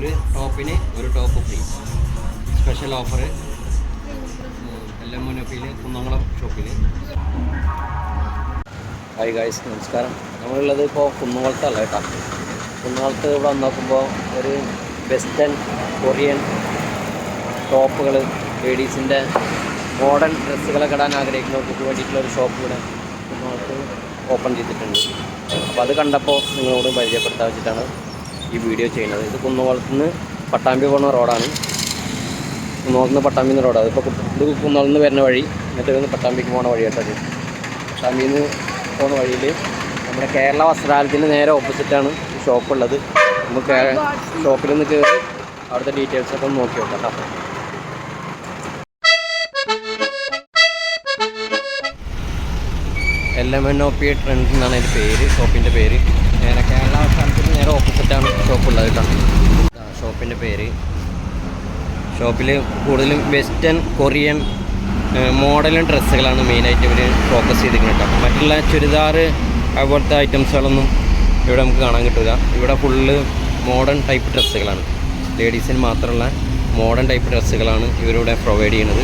ഒരു ടോപ്പിന് ഒരു ടോപ്പ് ഫ്രീ. സ്പെഷ്യൽ ഓഫർ എല്ലാം മുനപ്പിയിൽ കുന്നംകുളം ഷോപ്പിൽ ഹായ് ഗായ്സ് നമസ്കാരം. നമ്മളുള്ളത് ഇപ്പോൾ കുന്നുകുളത്തല്ല കേട്ടോ. കുന്നംകുളത്ത് ഇവിടെ വന്നോക്കുമ്പോൾ ഒരു വെസ്റ്റേൺ കൊറിയൻ ടോപ്പുകൾ ലേഡീസിന്റെ മോഡേൺ ഡ്രസ്സുകളൊക്കെ ഇടാൻ ആഗ്രഹിക്കുന്നവർക്ക് വേണ്ടിയിട്ടുള്ള ഒരു ഷോപ്പ് ഇവിടെ കുന്നംകുളത്ത് ഓപ്പൺ ചെയ്തിട്ടുണ്ട്. അപ്പോൾ അത് കണ്ടപ്പോൾ നിങ്ങളോട് പരിചയപ്പെടുത്താൻ വെച്ചിട്ടാണ് ഈ വീഡിയോ ചെയ്യുന്നത്. ഇത് നിന്ന് പട്ടാമ്പി പോകുന്ന റോഡാണ്. കുന്നുകുളത്ത് നിന്ന് പട്ടാമ്പി നിന്ന് റോഡാണ്. അതിപ്പോൾ ഇത് നിന്ന് വരുന്ന വഴി എന്നിട്ട് ഇന്ന് പട്ടാമ്പിക്ക് പോകുന്ന വഴി കേട്ടോ ഇത്. പട്ടാമ്പിയിൽ നിന്ന് പോകുന്ന വഴിയിൽ നമ്മുടെ കേരള വസ്ത്രാലയത്തിന് നേരെ ഓപ്പോസിറ്റാണ് ഷോപ്പുള്ളത്. നമുക്ക് ഷോപ്പിൽ നിന്ന് കയറി അവിടുത്തെ ഡീറ്റെയിൽസ് ഒക്കെ ഒന്ന് നോക്കി നോക്കാം കേട്ടോ. L M N O P trend എന്നാണ് അതിന്റെ പേര് ഷോപ്പിന്റെ പേര്. നേരെ കേരള വസ്ത്രാലയത്തിന് നേരെ ഓപ്പോസിറ്റാണ് ഷോപ്പുള്ളത് കേട്ടോ. ഷോപ്പിന്റെ പേര്. ഷോപ്പിൽ കൂടുതലും വെസ്റ്റേൺ കൊറിയൻ മോഡലും ഡ്രസ്സുകളാണ് മെയിനായിട്ട് ഇവർ ഫോക്കസ് ചെയ്തിരിക്കുന്നത് കേട്ടോ. മറ്റുള്ള ചുരിദാർ അതുപോലത്തെ ഐറ്റംസുകളൊന്നും ഇവിടെ നമുക്ക് കാണാൻ കിട്ടില്ല ഇവിടെ ഫുള്ള് മോഡേൺ ടൈപ്പ് ഡ്രസ്സുകളാണ്. ലേഡീസിന് മാത്രമുള്ള മോഡേൺ ടൈപ്പ് ഡ്രസ്സുകളാണ് ഇവരിവിടെ പ്രൊവൈഡ് ചെയ്യുന്നത്.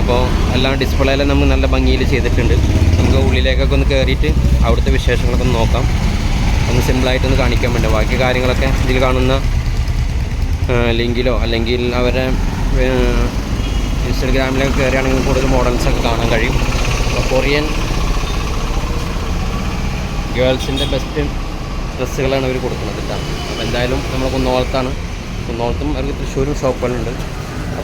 അപ്പോൾ എല്ലാം ഡിസ്പ്ലേയിലും നമുക്ക് നല്ല ഭംഗിയിൽ ചെയ്തിട്ടുണ്ട്. നമുക്ക് ഉള്ളിലേക്കൊക്കെ ഒന്ന് കയറിയിട്ട് അവിടുത്തെ വിശേഷങ്ങളൊക്കെ ഒന്ന് നോക്കാം. ഒന്ന് സിമ്പിളായിട്ടൊന്ന് കാണിക്കാൻ വേണ്ടി. ബാക്കി കാര്യങ്ങളൊക്കെ ഇതിൽ കാണുന്ന ലിങ്കിലോ അല്ലെങ്കിൽ അവരെ ഇൻസ്റ്റഗ്രാമിലൊക്കെ കയറുകയാണെങ്കിൽ കൂടുതൽ മോഡൽസൊക്കെ കാണാൻ കഴിയും. അപ്പോൾ കൊറിയൻ ഗേൾസിന്റെ ബെസ്റ്റ് ഡ്രസ്സുകളാണ് അവർ കൊടുക്കുന്നത് കേട്ടോ. അപ്പോൾ എന്തായാലും നമ്മൾ കുന്നോളത്താണ്. കുന്നോളത്തും അവർക്ക് തൃശ്ശൂരും ഷോപ്പുകളുണ്ട്.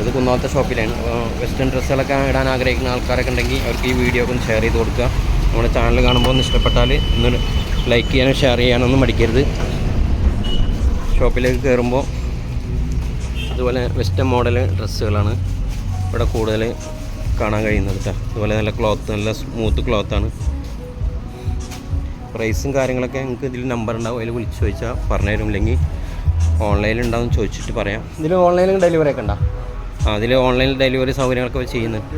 ഇത് കുന്നോളത്തെ ഷോപ്പിലാണ്. വെസ്റ്റേൺ ഡ്രസ്സുകളൊക്കെ ഇടാൻ ആഗ്രഹിക്കുന്ന ആൾക്കാരൊക്കെ ഉണ്ടെങ്കിൽ അവർക്ക് ഈ വീഡിയോ ഒക്കെ ഒന്ന് ഷെയർ ചെയ്ത് കൊടുക്കുക. നമ്മുടെ ചാനൽ കാണുമ്പോൾ ഒന്ന് ഇഷ്ടപ്പെട്ടാൽ ഒന്ന് ലൈക്ക് ചെയ്യാനും ഷെയർ ചെയ്യാനൊന്നും മടിക്കരുത്. ഷോപ്പിലേക്ക് കയറുമ്പോൾ അതുപോലെ വെസ്റ്റേൺ മോഡൽ ഡ്രസ്സുകളാണ് ഇവിടെ കൂടുതൽ കാണാൻ കഴിയുന്നത് കേട്ടോ. അതുപോലെ നല്ല ക്ലോത്ത് നല്ല സ്മൂത്ത് ക്ലോത്താണ്. പ്രൈസും കാര്യങ്ങളൊക്കെ നിങ്ങൾക്ക് ഇതിൽ നമ്പർ ഉണ്ടാവും. അതിൽ വിളിച്ച് ചോദിച്ചാൽ പറഞ്ഞുതരും ഇല്ലെങ്കിൽ ഓൺലൈനിൽ ഉണ്ടാവും ചോദിച്ചിട്ട് പറയാം. ഇതിൽ ഓൺലൈനിൽ ഡെലിവറി ഒക്കെ ഉണ്ടോ? ആ അതിൽ ഓൺലൈൻ ഡെലിവറി സൗകര്യങ്ങളൊക്കെ ചെയ്യുന്നുണ്ട്.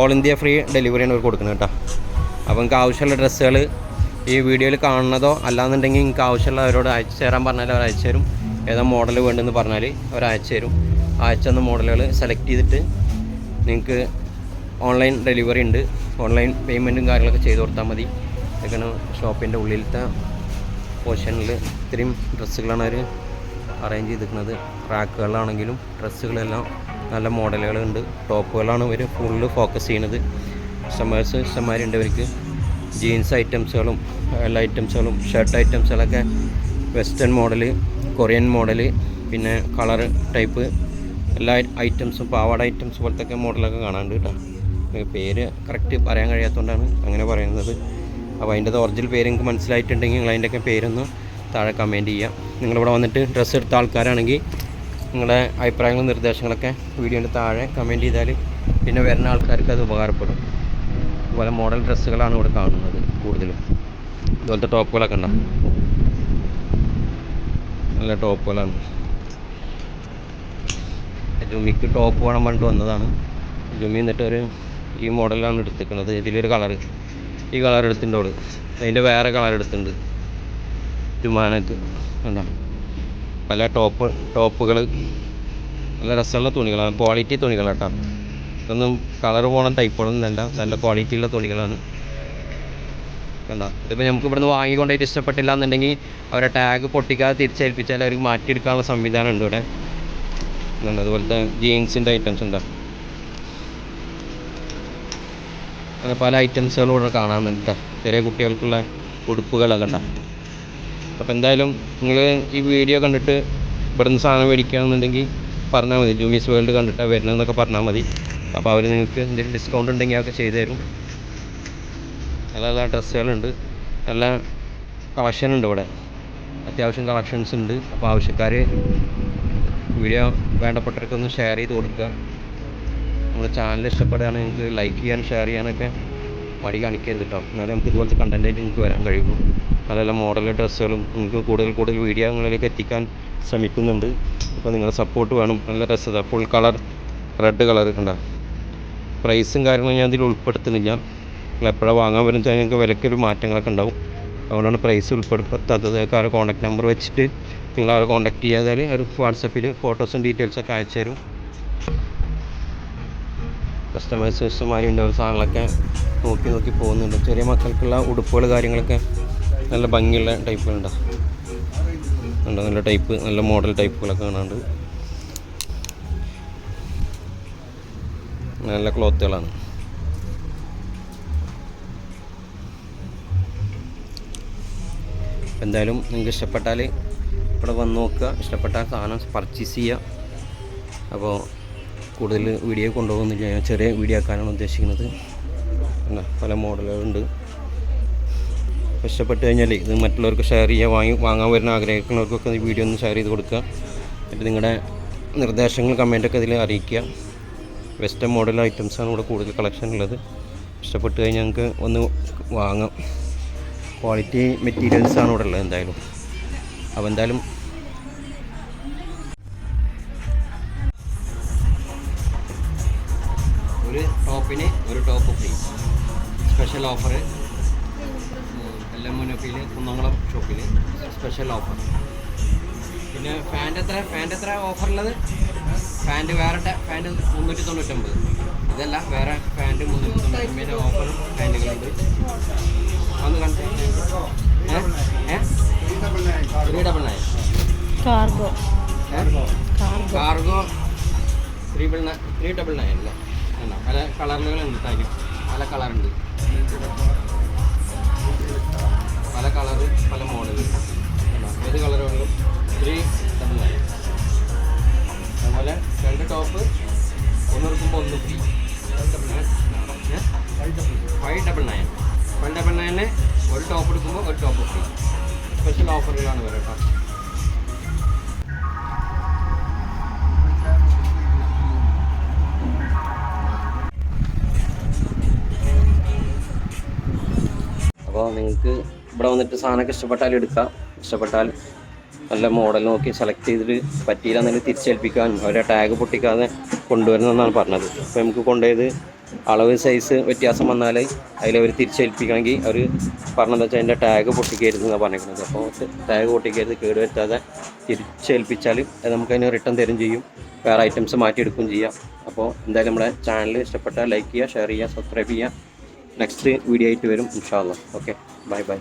ഓൾ ഇന്ത്യ ഫ്രീ ഡെലിവറിയാണ് അവർ കൊടുക്കുന്നത് കേട്ടോ. അപ്പോൾ നിങ്ങൾക്ക് ആവശ്യമുള്ള ഡ്രസ്സുകൾ ഈ വീഡിയോയിൽ കാണുന്നതോ അല്ലാന്നുണ്ടെങ്കിൽ നിങ്ങൾക്ക് ആവശ്യമുള്ള അവരോട് അയച്ചു തരാൻ പറഞ്ഞാൽ അവർ അയച്ചു തരും. ഏതാ മോഡൽ വേണ്ടെന്ന് പറഞ്ഞാൽ അവർ അയച്ചു തരും. അയച്ചു തന്ന മോഡലുകൾ സെലക്ട് ചെയ്തിട്ട് നിങ്ങൾക്ക് ഓൺലൈൻ ഡെലിവറി ഉണ്ട്. ഓൺലൈൻ പേയ്മെന്റും കാര്യങ്ങളൊക്കെ ചെയ്ത് കൊടുത്താൽ മതി. ഇതൊക്കെയാണ് ഷോപ്പിന്റെ ഉള്ളിലത്തെ പോർഷനിൽ ഇത്രയും ഡ്രസ്സുകളാണ് അവർ അറേഞ്ച് ചെയ്തിരിക്കുന്നത്. റാക്കുകളാണെങ്കിലും ഡ്രസ്സുകളെല്ലാം നല്ല മോഡലുകളുണ്ട് ടോപ്പുകളാണ് ഇവർ ഫുള്ള് ഫോക്കസ് ചെയ്യുന്നത്. കസ്റ്റമേഴ്സ് ഇഷ്ടന്മാരുണ്ട് ഇവർക്ക്. ജീൻസ് ഐറ്റംസുകളും എല്ലാ ഐറ്റംസുകളും ഷർട്ട് ഐറ്റംസുകളൊക്കെ വെസ്റ്റേൺ മോഡൽ കൊറിയൻ മോഡൽ പിന്നെ കളർ ടൈപ്പ് എല്ലാ ഐറ്റംസും പാവാട ഐറ്റംസ് പോലത്തെ മോഡലൊക്കെ കാണാനുണ്ട് കേട്ടോ. പേര് കറക്റ്റ് പറയാൻ കഴിയാത്തതുകൊണ്ടാണ് അങ്ങനെ പറയുന്നത്. അപ്പോൾ അതിന്റെ ഒറിജിനൽ പേര് നിങ്ങൾക്ക് മനസ്സിലായിട്ടുണ്ടെങ്കിൽ നിങ്ങൾ അതിന്റെയൊക്കെ പേരൊന്ന് താഴെ കമന്റ് ചെയ്യാം നിങ്ങളിവിടെ വന്നിട്ട് ഡ്രസ്സ് എടുത്ത ആൾക്കാരാണെങ്കിൽ നിങ്ങളുടെ അഭിപ്രായങ്ങളും നിർദ്ദേശങ്ങളൊക്കെ വീഡിയോന്റെ താഴെ കമന്റ് ചെയ്താൽ പിന്നെ വരുന്ന ആൾക്കാർക്ക് അത് ഉപകാരപ്പെടും. അതുപോലെ മോഡൽ ഡ്രസ്സുകളാണ് ഇവിടെ കാണുന്നത് കൂടുതലും. ഇതുപോലത്തെ ടോപ്പുകളൊക്കെ ഉണ്ടോ? നല്ല ടോപ്പുകളാണ്. ജുമിക്ക് ടോപ്പ് വേണം പറഞ്ഞിട്ട് വന്നതാണ്. ജുമി എന്നിട്ട് ഒരു ഈ മോഡലാണ് എടുത്തിരിക്കുന്നത്. ഇതിലൊരു കളർ ഈ കളർ എടുത്തിട്ടുണ്ട് അവിടെ. അതിന്റെ വേറെ കളർ എടുത്തിട്ടുണ്ട്. ജുമാനക്ക് കണ്ടോ? പല ടോപ്പ് ടോപ്പുകൾ നല്ല രസമുള്ള തുണികളാണ്. ക്വാളിറ്റി തുണികളാണ് കേട്ടോ. ഇതൊന്നും കളർ പോണ ടൈപ്പുകളൊന്നും അല്ല നല്ല ക്വാളിറ്റിയുള്ള തുണികളാണ്. കണ്ടോ? ഇതിപ്പോൾ നമുക്ക് ഇവിടുന്ന് വാങ്ങിക്കൊണ്ടായിട്ട് ഇഷ്ടപ്പെട്ടില്ല എന്നുണ്ടെങ്കിൽ അവരെ ടാഗ് പൊട്ടിക്കാതെ തിരിച്ചേൽപ്പിച്ചാൽ അവർക്ക് മാറ്റിയെടുക്കാനുള്ള സംവിധാനം ഉണ്ട് ഇവിടെ. അതുപോലത്തെ ജീൻസിന്റെ ഐറ്റംസ് ഉണ്ടോ? അങ്ങനെ പല ഐറ്റംസുകളും ഇവിടെ കാണാനുണ്ട് ചെറിയ കുട്ടികൾക്കുള്ള ഉടുപ്പുകളൊക്കെ ഉണ്ടോ അപ്പോൾ എന്തായാലും നിങ്ങൾ ഈ വീഡിയോ കണ്ടിട്ട് ഇവിടുന്ന് സാധനം മേടിക്കുകയാണെന്നുണ്ടെങ്കിൽ പറഞ്ഞാൽ മതി. ജൂമീസ് വേൾഡ് കണ്ടിട്ടാണ് വരുന്നതെന്നൊക്കെ പറഞ്ഞാൽ മതി. അപ്പോൾ അവർ നിങ്ങൾക്ക് എന്തെങ്കിലും ഡിസ്കൗണ്ട് ഉണ്ടെങ്കിൽ അതൊക്കെ ചെയ്തു തരും. നല്ല നല്ല ഡ്രസ്സുകളുണ്ട്. നല്ല കളക്ഷൻ ഉണ്ട് ഇവിടെ. അത്യാവശ്യം കളക്ഷൻസ് ഉണ്ട്. അപ്പോൾ ആവശ്യക്കാർ വീഡിയോ വേണ്ടപ്പെട്ടവർക്കൊന്ന് ഷെയർ ചെയ്ത് കൊടുക്കുക. നമ്മുടെ ചാനൽ ഇഷ്ടപ്പെടുകയാണെങ്കിൽ നിങ്ങൾക്ക് ലൈക്ക് ചെയ്യാനും ഷെയർ ചെയ്യാനൊക്കെ മടി കാണിക്കരുത് കേട്ടോ. എന്നാലേ നമുക്ക് ഇതുപോലത്തെ കണ്ടന്റായിട്ട് നിങ്ങൾക്ക് വരാൻ കഴിയുള്ളൂ നല്ല നല്ല മോഡൽ ഡ്രസ്സുകളും നിങ്ങൾക്ക് കൂടുതൽ കൂടുതൽ വീഡിയോ നിങ്ങളിലേക്ക് എത്തിക്കാൻ ശ്രമിക്കുന്നുണ്ട്. അപ്പോൾ നിങ്ങളുടെ സപ്പോർട്ട് വേണം. നല്ല dress full colour red colour കണ്ട പ്രൈസും കാര്യങ്ങളും ഞാൻ ഇതിൽ ഉൾപ്പെടുത്തുന്നില്ല. നിങ്ങൾ എപ്പോഴാണ് വാങ്ങാൻ വരുന്നത് നിങ്ങൾക്ക് വിലക്കൊരു മാറ്റങ്ങളൊക്കെ ഉണ്ടാവും. അതുകൊണ്ടാണ് പ്രൈസ് ഉൾപ്പെടുത്താത്തത്. കാരണം കോൺടാക്ട് നമ്പർ വെച്ചിട്ട് നിങ്ങൾ ആ കോൺടാക്ട് ചെയ്യാതാൽ ഒരു വാട്സപ്പിൽ ഫോട്ടോസും ഡീറ്റെയിൽസൊക്കെ അയച്ചു തരും. കസ്റ്റമേഴ്സ് ഇഷ്ടമാരുണ്ട് ഉണ്ടാവും സാധനങ്ങളൊക്കെ നോക്കി നോക്കി പോകുന്നുണ്ട്. ചെറിയ മക്കൾക്കുള്ള ഉടുപ്പുകൾ കാര്യങ്ങളൊക്കെ നല്ല ഭംഗിയുള്ള ടൈപ്പുകളുണ്ടോ ഉണ്ട് നല്ല ടൈപ്പ് നല്ല മോഡൽ ടൈപ്പുകളൊക്കെ കാണാണ്ട് നല്ല ക്ലോത്തുകളാണ്. എന്തായാലും നിങ്ങൾക്ക് ഇഷ്ടപ്പെട്ടാൽ ഇവിടെ വന്ന് നോക്കുക. ഇഷ്ടപ്പെട്ട സാധനം പർച്ചേസ് ചെയ്യുക. അപ്പോൾ കൂടുതൽ വീഡിയോ കൊണ്ടുപോകുന്നില്ല. ഞാൻ ചെറിയ വീഡിയോ ആക്കാനാണ് ഉദ്ദേശിക്കുന്നത്. പല മോഡലുകളുണ്ട്. ഇഷ്ടപ്പെട്ട് കഴിഞ്ഞാൽ ഇത് മറ്റുള്ളവർക്ക് ഷെയർ ചെയ്യുക വാങ്ങി വാങ്ങാൻ വരുന്ന ആഗ്രഹിക്കുന്നവർക്കൊക്കെ ഈ വീഡിയോ ഒന്ന് ഷെയർ ചെയ്ത് കൊടുക്കുക. എന്നിട്ട് നിങ്ങളുടെ നിർദ്ദേശങ്ങൾ കമന്റൊക്കെ ഇതിൽ അറിയിക്കുക. വെസ്റ്റേൺ മോഡൽ ഐറ്റംസാണ് ഇവിടെ കൂടുതൽ കളക്ഷൻ ഉള്ളത്. ഇഷ്ടപ്പെട്ട് കഴിഞ്ഞാൽ ഞങ്ങൾക്ക് ഒന്ന് വാങ്ങാം. ക്വാളിറ്റി മെറ്റീരിയൽസാണ് ഇവിടെ ഉള്ളത് എന്തായാലും. അപ്പോൾ എന്തായാലും ഒരു ടോപ്പിന് ഒരു ടോപ്പ് ഫ്രീ സ്പെഷ്യൽ ഓഫർ എല്ലാം മുനപ്പിയിൽ കുന്നംകുളം ഷോപ്പിൽ സ്പെഷ്യൽ ഓഫർ പിന്നെ ഫാന്റെ എത്ര ഫാന്റെ എത്ര ഓഫറുള്ളത് ഫാന്റ് വേറെ പാന്റ് മുന്നൂറ്റി തൊണ്ണൂറ്റൊമ്പത് ഇതല്ല വേറെ പാന്റ് മുന്നൂറ്റി തൊണ്ണൂറ്റൊമ്പതിന്റെ ഓഫർ പാന്റുകളുണ്ട് ഒന്ന് കണ്ടേ. Three double nine. Cargo cargo three double nine. Three double nine അല്ലേ? അല്ല പല കളറുകളുണ്ട് തരും പല കളറുണ്ട്. പല കളറ് പല മോഡലുകൾ ഏത് കളറുകളും ത്രീ ഡബിൾ നയൻ. അതുപോലെ രണ്ട് ടോപ്പ് ഒന്ന് എടുക്കുമ്പോൾ ഒന്ന് free five double nine five double nine ഒരു ടോപ്പ് എടുക്കുമ്പോൾ ഒരു ടോപ്പ് ഫ്രീ സ്പെഷ്യൽ ഓഫറുകളാണ് വരെ കേട്ടോ. അപ്പോൾ നിങ്ങൾക്ക് ഇവിടെ വന്നിട്ട് സാധനമൊക്കെ ഇഷ്ടപ്പെട്ടാൽ എടുക്കാം. ഇഷ്ടപ്പെട്ടാൽ നല്ല മോഡൽ നോക്കി സെലക്ട് ചെയ്തിട്ട് പറ്റിയില്ല എന്നുണ്ടെങ്കിൽ തിരിച്ചേൽപ്പിക്കാനും അവരെ ടാഗ് പൊട്ടിക്കാതെ കൊണ്ടുവരുന്നതെന്നാണ് പറഞ്ഞത്. അപ്പോൾ നമുക്ക് കൊണ്ടുപോയത് അളവ് സൈസ് വ്യത്യാസം വന്നാൽ അതിലവർ തിരിച്ചേൽപ്പിക്കണമെങ്കിൽ അവർ പറഞ്ഞതെന്ന് വെച്ചാൽ അതിന്റെ ടാഗ് പൊട്ടിക്കരുത് എന്നാണ് പറഞ്ഞിരിക്കുന്നത്. അപ്പോൾ ടാഗ് പൊട്ടിക്കരുത് കേട് വരുത്താതെ തിരിച്ചേൽപ്പിച്ചാൽ നമുക്കതിന് റിട്ടേൺ തരും ചെയ്യും. വേറെ ഐറ്റംസ് മാറ്റിയെടുക്കുകയും ചെയ്യാം. അപ്പോൾ എന്തായാലും നമ്മുടെ ചാനൽ ഇഷ്ടപ്പെട്ടാൽ ലൈക്ക് ചെയ്യുക ഷെയർ ചെയ്യുക സബ്സ്ക്രൈബ് ചെയ്യുക. നെക്സ്റ്റ് വീഡിയോ ആയിട്ട് വരും ഇൻഷാല്ല ഓക്കെ ബൈ ബൈ